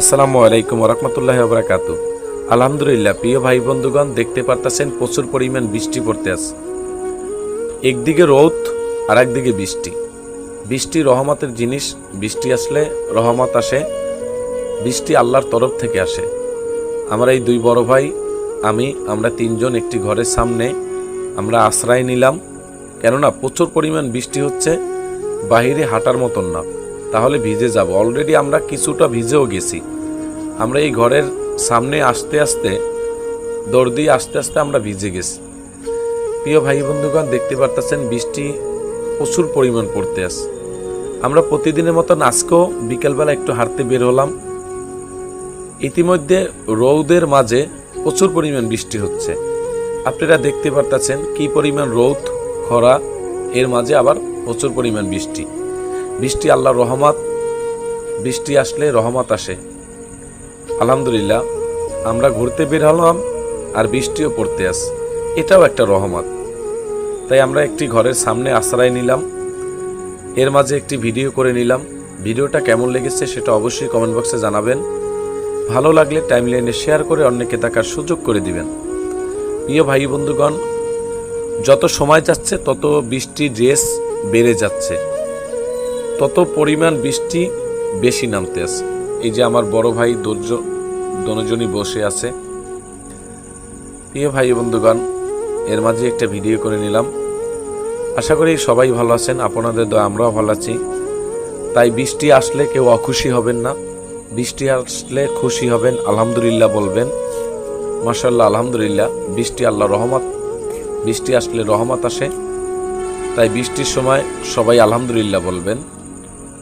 আসসালামু আলাইকুম রহমতুল্লাহ বরাকাতু আলহামদুলিল্লাহ, প্রিয় ভাই বন্ধুগণ, দেখতে পারতেছেন প্রচুর পরিমাণ বৃষ্টি পড়তে আছে। একদিকে রোদ আর একদিকে বৃষ্টি। বৃষ্টি রহমতের জিনিস, বৃষ্টি আসলে রহমত আসে, বৃষ্টি আল্লাহর তরফ থেকে আসে। আমরা এই দুই বড় ভাই, আমি, আমরা তিনজন একটি ঘরের সামনে আমরা আশ্রয় নিলাম। কেননা প্রচুর পরিমাণ বৃষ্টি হচ্ছে, বাহিরে হাঁটার মতন না। তাহলে ভিজে যাব। অলরেডি আমরা কিছুটা ভিজেও গেছি। আমরা এই ঘরের সামনে আসতে আসতে, দৌড় দিয়ে আস্তে আসতে আমরা ভিজে গেছি। প্রিয় ভাই বন্ধুগণ, দেখতে পারতেছেন বৃষ্টি প্রচুর পরিমাণ পড়তে আছে। আমরা প্রতিদিনের মতন আজকেও বিকেলবেলা একটু হাঁটতে বের হলাম। ইতিমধ্যে রৌদের মাঝে প্রচুর পরিমাণ বৃষ্টি হচ্ছে। আপনারা দেখতে পারতেছেন কি পরিমাণ রৌদ, খরা, এর মাঝে আবার প্রচুর পরিমাণ বৃষ্টি। বৃষ্টি আল্লাহর রহমত, বৃষ্টি আসলে রহমত আসে। আলহামদুলিল্লাহ, আমরা ঘুরতে বের হলাম আর বৃষ্টিও পড়তে আস এটাও একটা রহমত। তাই আমরা একটি ঘরের সামনে আশ্রয় নিলাম। এর মাঝে একটি ভিডিও করে নিলাম। ভিডিওটা কেমন লেগেছে সেটা অবশ্যই কমেন্ট বক্সে জানাবেন। ভালো লাগলে টাইমলাইনে শেয়ার করে অন্যকে দেখার সুযোগ করে দিবেন। প্রিয় ভাই বন্ধুগণ, যত সময় যাচ্ছে, তত বৃষ্টি ড্রেস বেড়ে যাচ্ছে। তত পরিমাণ বৃষ্টি বেশি নামতে আছে। এই যে আমার বড় ভাই দর্জ দনজনই বসে আছে। প্রিয় ভাই বন্ধুগণ, এর মাঝে একটা ভিডিও করে নিলাম। আশা করি সবাই ভালো আছেন, আপনাদের দয়া, আমরাও ভালো আছি। তাই বৃষ্টি আসলে কেউ অখুশি হবেন না। বৃষ্টি আসলে খুশি হবেন, আলহামদুলিল্লাহ বলবেন। মাসাল্লাহ আলহামদুলিল্লাহ, বৃষ্টি আল্লাহ রহমত। বৃষ্টি আসলে রহমত আসে। তাই বৃষ্টির সময় সবাই আলহামদুলিল্লাহ বলবেন।